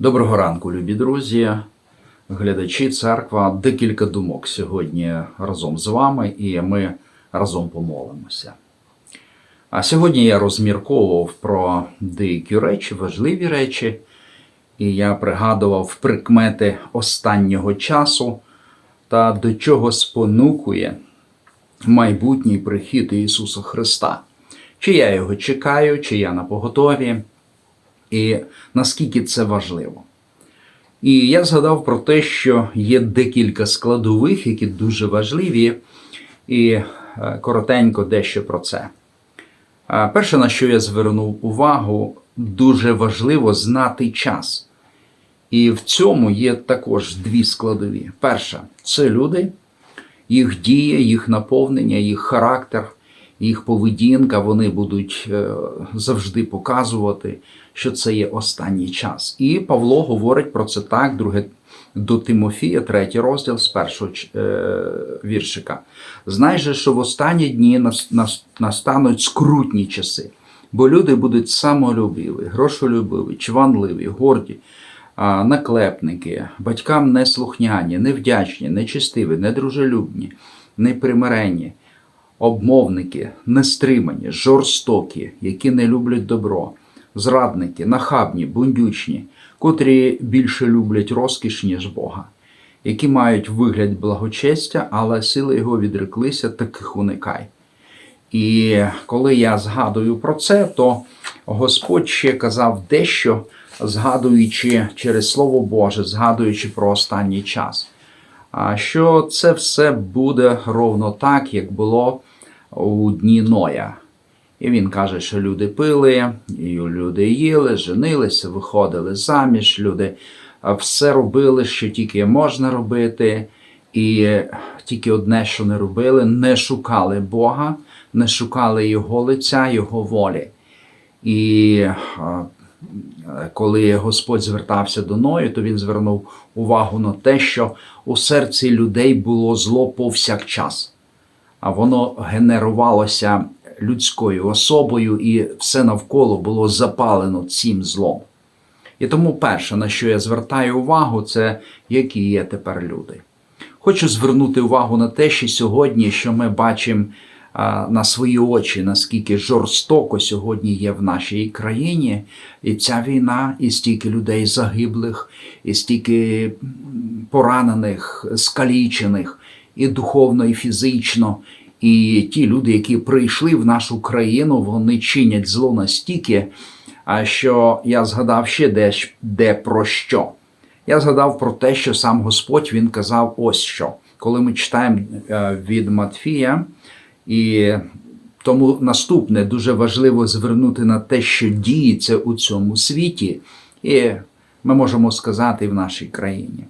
Доброго ранку, любі друзі, глядачі церква. Декілька думок сьогодні разом з вами, і ми разом помолимося. А сьогодні я розмірковував про деякі речі, важливі речі, і я пригадував прикмети останнього часу та до чого спонукує майбутній прихід Ісуса Христа. Чи я його чекаю, чи я на поготові і наскільки це важливо. І я згадав про те, що є декілька складових, які дуже важливі, і е, коротенько дещо про це. Перше, на що я звернув увагу, дуже важливо знати час. І в цьому є також дві складові. Перша це люди, їх дія, їх наповнення, їх характер, їх поведінка, вони будуть е, завжди показувати, що це є останній час. І Павло говорить про це так, друге до Тимофія, третій розділ з першого е, віршика. Знай що в останні дні нас- нас- настануть скрутні часи, бо люди будуть самолюбиві, грошолюбиві, чванливі, горді, наклепники, батькам неслухняні, невдячні, нечистиві, недружелюбні, непримиренні, обмовники, нестримані, жорстокі, які не люблять добро, зрадники, нахабні, бундючні, котрі більше люблять розкіш, ніж Бога, які мають вигляд благочестя, але сили його відреклися, таких уникай. І коли я згадую про це, то Господь ще казав дещо, згадуючи через Слово Боже, згадуючи про останній час. Що це все буде ровно так, як було у дні Ноя. І він каже, що люди пили, і люди їли, женилися, виходили заміж, люди все робили, що тільки можна робити, і тільки одне, що не робили, не шукали Бога, не шукали Його лиця, Його волі. І коли Господь звертався до Ною, то він звернув увагу на те, що у серці людей було зло повсякчас, воно генерувалося людською особою, і все навколо було запалено цим злом. І тому перше, на що я звертаю увагу, це які є тепер люди. Хочу звернути увагу на те, що сьогодні, що ми бачимо на свої очі, наскільки жорстоко сьогодні є в нашій країні, і ця війна, і стільки людей загиблих, і стільки поранених, скалічених, і духовно, і фізично. І ті люди, які прийшли в нашу країну, вони чинять зло настільки, що я згадав ще де, де про що. Я згадав про те, що сам Господь він казав ось що. Коли ми читаємо е, від Матфія, і тому наступне дуже важливо звернути на те, що діється у цьому світі, і ми можемо сказати в нашій країні.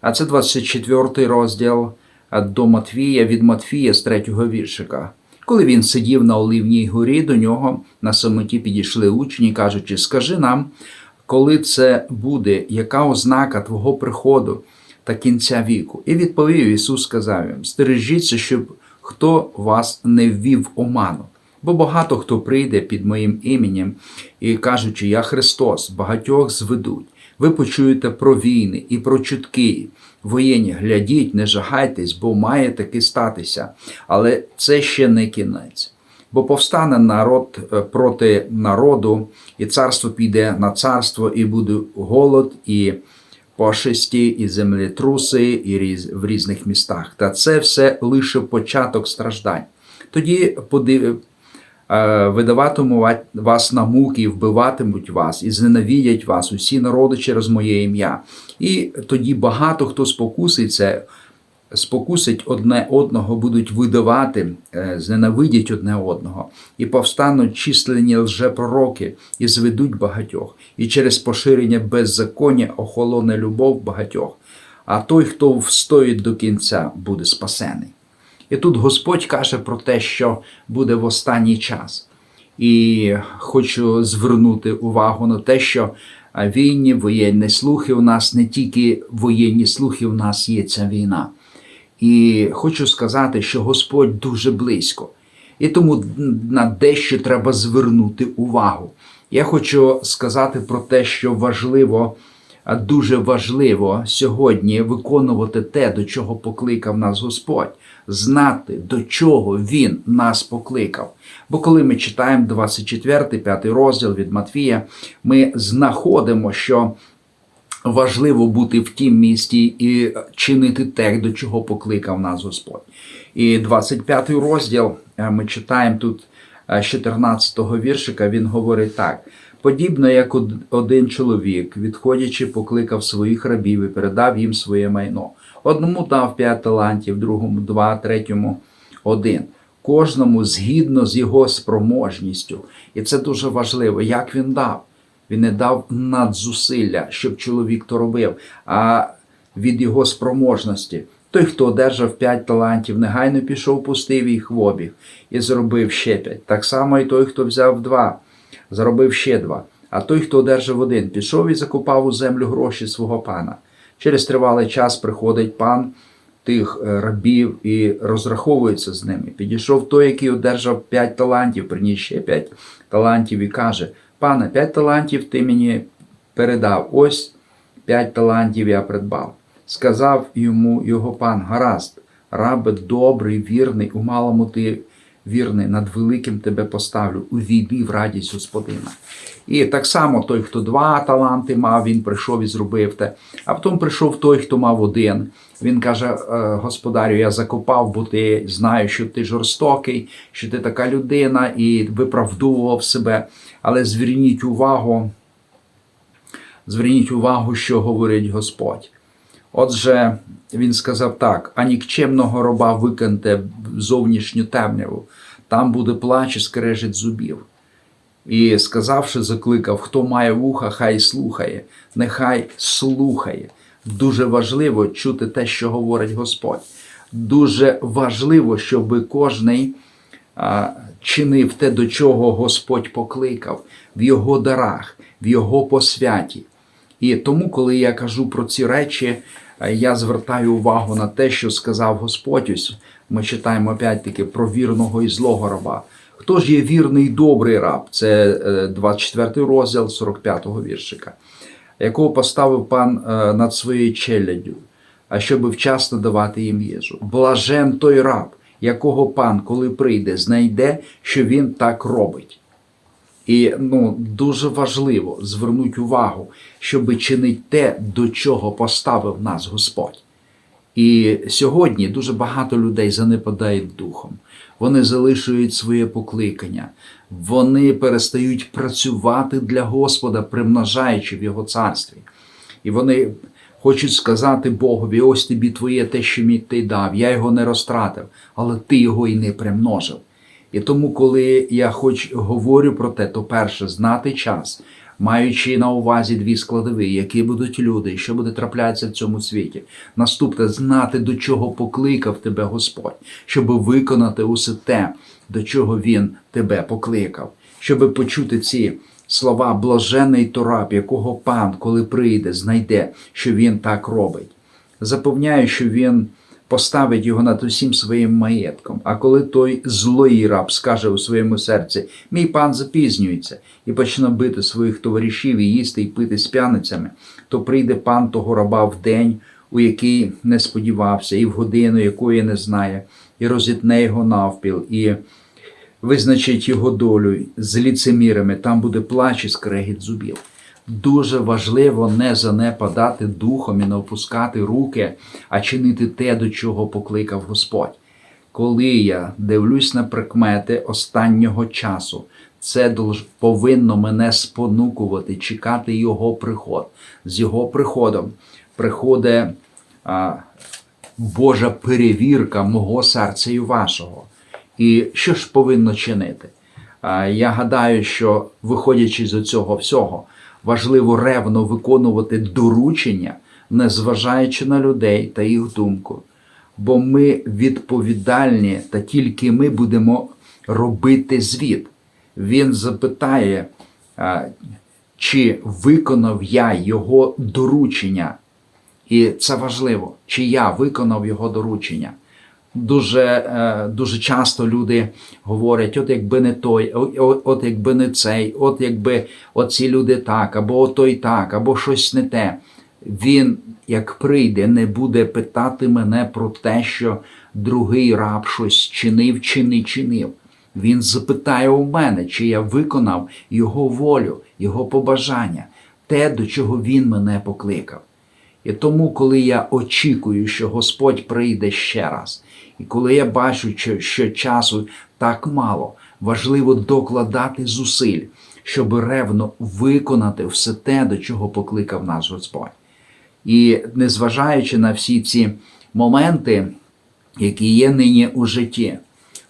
А це 24 розділ до Матвія від Матвія з третього віршика. Коли він сидів на Оливній горі, до нього на самоті підійшли учні, кажучи: Скажи нам, коли це буде, яка ознака Твого приходу та кінця віку? І відповів Ісус, сказав їм: Стережіться, щоб хто вас не ввів оману. Бо багато хто прийде під моїм іменем і кажучи, я Христос, багатьох зведуть. Ви почуєте про війни і про чутки. Воєнні, глядіть, не жагайтесь, бо має таки статися. Але це ще не кінець. Бо повстане народ е, проти народу, і царство піде на царство, і буде голод, і пошесті, і землетруси, і різ- в різних містах. Та це все лише початок страждань. Тоді видаватиму вас на муки, вбиватимуть вас, і зненавидять вас усі народи через моє ім'я. І тоді багато хто спокуситься, спокусить одне одного, будуть видавати, е, зненавидять одне одного, і повстануть численні лжепророки, і зведуть багатьох, і через поширення беззаконня охолоне любов багатьох. А той, хто встоїть до кінця, буде спасений. І тут Господь каже про те, що буде в останній час. І хочу звернути увагу на те, що війні, воєнні слухи у нас не тільки воєнні слухи, у нас є ця війна. І хочу сказати, що Господь дуже близько. І тому на дещо треба звернути увагу. Я хочу сказати про те, що важливо дуже важливо сьогодні виконувати те, до чого покликав нас Господь, знати, до чого Він нас покликав. Бо коли ми читаємо 24, 5 розділ від Матвія, ми знаходимо, що важливо бути в тім місті і чинити те, до чого покликав нас Господь. І 25 розділ е, ми читаємо тут е, з 14 віршика, він говорить так. Подібно як один чоловік, відходячи, покликав своїх рабів і передав їм своє майно. Одному дав п'ять талантів, другому два, третьому один. Кожному згідно з його спроможністю. І це дуже важливо, як він дав. Він не дав надзусилля, щоб чоловік то робив, а від його спроможності. Той, хто одержав п'ять талантів, негайно пішов пустив їх в обіг і зробив ще п'ять. Так само і той, хто взяв два, заробив ще два. А той, хто одержав один, пішов і закопав у землю гроші свого пана. Через тривалий час приходить пан тих е, рабів і розраховується з ними. Підійшов той, який одержав п'ять талантів, приніс ще п'ять талантів і каже: Пане, п'ять талантів ти мені передав. Ось п'ять талантів я придбав. Сказав йому його пан: Гаразд, рабе добрий, вірний, у малому ти вірний, над великим тебе поставлю, увійди в радість Господина. І так само той, хто два таланти мав, він прийшов і зробив те. А потім прийшов той, хто мав один. Він каже: «Е, Господарю, я закопав, бо ти знаю, що ти жорстокий, що ти така людина, і виправдовував себе. Але зверніть увагу, зверніть увагу, що говорить Господь. Отже, він сказав так: а нікчемного роба викиньте в зовнішню темряву, там буде плач і скрежить зубів. І сказавши, закликав, хто має вуха, хай слухає, нехай слухає. Дуже важливо чути те, що говорить Господь. Дуже важливо, щоб кожний а, чинив те, до чого Господь покликав, в його дарах, в його посвяті. І тому, коли я кажу про ці речі, я звертаю увагу на те, що сказав Господь. Ось ми читаємо опять-таки про вірного і злого раба. Хто ж є вірний і добрий раб? Це е, 24 розділ 45-го віршика, якого поставив пан е, над своєю челяддю, а щоб вчасно давати їм їжу. Блажен той раб, якого пан, коли прийде, знайде, що він так робить. І ну, дуже важливо звернути увагу, щоб чинити те, до чого поставив нас Господь. І сьогодні дуже багато людей занепадають духом. Вони залишують своє покликання, вони перестають працювати для Господа, примножаючи в Його царстві. І вони хочуть сказати Богові: ось тобі твоє те, що мій ти дав, я його не розтратив, але ти його і не примножив. І тому, коли я хоч говорю про те, то перше знати час, маючи на увазі дві складові, які будуть люди, що буде траплятися в цьому світі. Наступне знати, до чого покликав тебе Господь, щоб виконати усе те, до чого Він тебе покликав, щоб почути ці слова блажений тораб, якого пан, коли прийде, знайде, що він так робить. Запевняю, що він поставить його над усім своїм маєтком. А коли той злий раб скаже у своєму серці: Мій пан запізнюється, і почне бити своїх товаришів і їсти і пити з п'яницями, то прийде пан того раба в день, у який не сподівався, і в годину, якої не знає, і розітне його навпіл, і визначить його долю з ліцемірами, там буде плач і скрегіт зубів. Дуже важливо не занепадати духом і не опускати руки, а чинити те, до чого покликав Господь. Коли я дивлюсь на прикмети останнього часу, це повинно мене спонукувати, чекати Його приход. З Його приходом приходить а, Божа перевірка мого серця і вашого. І що ж повинно чинити? А, Я гадаю, що виходячи з цього всього, важливо ревно виконувати доручення, незважаючи на людей та їх думку. Бо ми відповідальні, та тільки ми будемо робити звіт. Він запитає, чи виконав я його доручення. І це важливо, чи я виконав його доручення. Дуже, е, дуже часто люди говорять: от якби не той, от якби не цей, от якби оці люди так, або той так, або щось не те. Він, як прийде, не буде питати мене про те, що другий раб щось чинив чи не чинив. Він запитає у мене, чи я виконав його волю, його побажання, те, до чого він мене покликав. І тому, коли я очікую, що Господь прийде ще раз, і коли я бачу, що, часу так мало, важливо докладати зусиль, щоб ревно виконати все те, до чого покликав нас Господь. І незважаючи на всі ці моменти, які є нині у житті,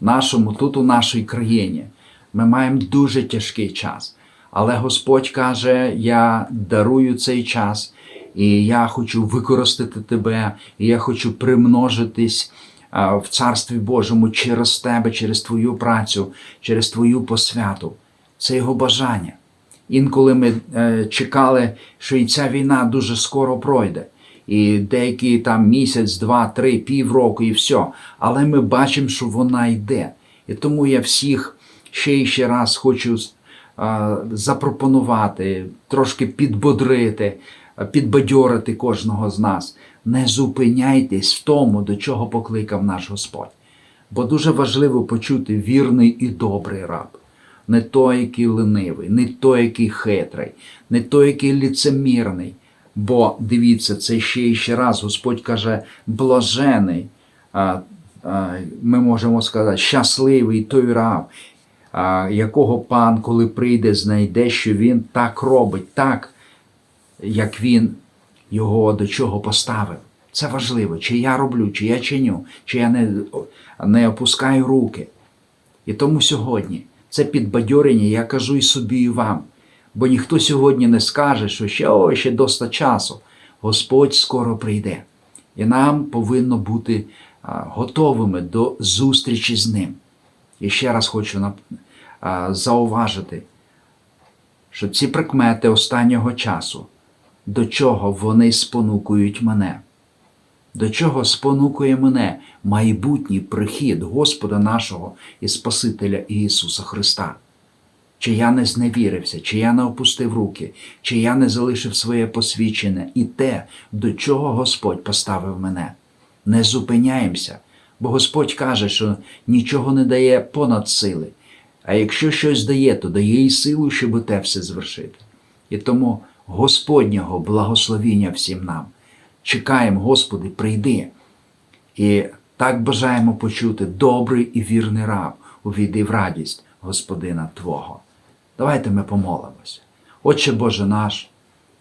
нашому, тут у нашій країні, ми маємо дуже тяжкий час. Але Господь каже: Я дарую цей час, і я хочу використати тебе, і я хочу примножитись в Царстві Божому через тебе, через твою працю, через твою посвяту. Це його бажання. Інколи ми е, чекали, що і ця війна дуже скоро пройде. І деякі там місяць, два, три, півроку і все. Але ми бачимо, що вона йде. І тому я всіх ще і ще раз хочу е, запропонувати, трошки підбодрити, е, підбадьорити кожного з нас. Не зупиняйтесь в тому, до чого покликав наш Господь. Бо дуже важливо почути вірний і добрий раб не той, який ленивий, не той, який хитрий, не той, який ліцемірний. Бо дивіться, це ще і ще раз Господь каже, блажений, а, а, ми можемо сказати, щасливий той раб, а, якого пан, коли прийде, знайде, що він так робить, так, як він його до чого поставив. Це важливо, чи я роблю, чи я чиню, чи я не, не опускаю руки. І тому сьогодні це підбадьорення, я кажу і собі, і вам. Бо ніхто сьогодні не скаже, що ще о, ще доста часу. Господь скоро прийде. І нам повинно бути готовими до зустрічі з ним. І ще раз хочу зауважити, що ці прикмети останнього часу, до чого вони спонукують мене. До чого спонукує мене майбутній прихід Господа нашого і Спасителя Ісуса Христа? Чи я не зневірився, чи я не опустив руки, чи я не залишив своє посвідчення і те, до чого Господь поставив мене? Не зупиняємося, бо Господь каже, що нічого не дає понад сили, а якщо щось дає, то дає і силу, щоб те все звершити. І тому Господнього благословіння всім нам чекаємо, Господи, прийди. І так бажаємо почути добрий і вірний раб, увійди в радість Господина Твого. Давайте ми помолимося. Отче Боже наш,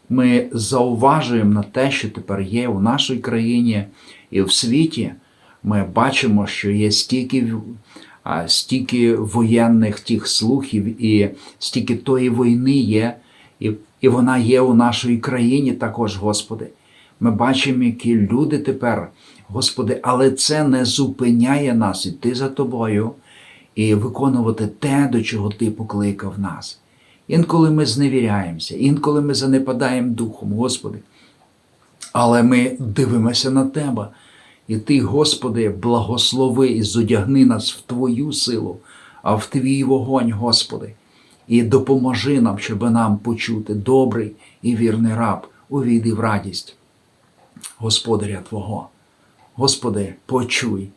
ми зауважуємо на те, що тепер є у нашій країні і в світі. Ми бачимо, що є стільки, стільки воєнних тих слухів, і стільки тої війни є, і, і вона є у нашій країні також, Господи. Ми бачимо, які люди тепер, Господи, але це не зупиняє нас іти за Тобою і виконувати те, до чого Ти покликав нас. Інколи ми зневіряємося, інколи ми занепадаємо духом, Господи. Але ми дивимося на Тебе. І Ти, Господи, благослови і зодягни нас в Твою силу, а в Твій вогонь, Господи, і допоможи нам, щоб нам почути добрий і вірний раб, увійди в радість. Господаря Твого. Господи, почуй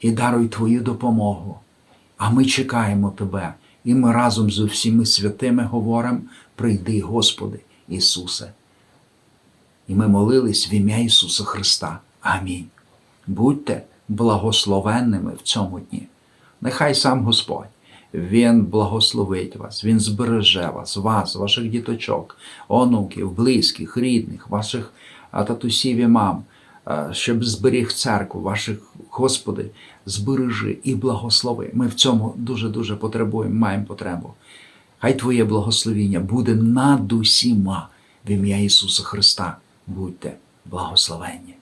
і даруй Твою допомогу. А ми чекаємо Тебе, і ми разом з усіми святими говоримо: прийди, Господи, Ісусе. І ми молились в ім'я Ісуса Христа. Амінь. Будьте благословенними в цьому дні. Нехай сам Господь. Він благословить вас, Він збереже вас, вас, ваших діточок, онуків, близьких, рідних, ваших татусів і мам, щоб зберіг церкву, ваших, Господи, збережи і благослови. Ми в цьому дуже-дуже потребуємо, маємо потребу. Хай Твоє благословіння буде над усіма в ім'я Ісуса Христа. Будьте благословенні.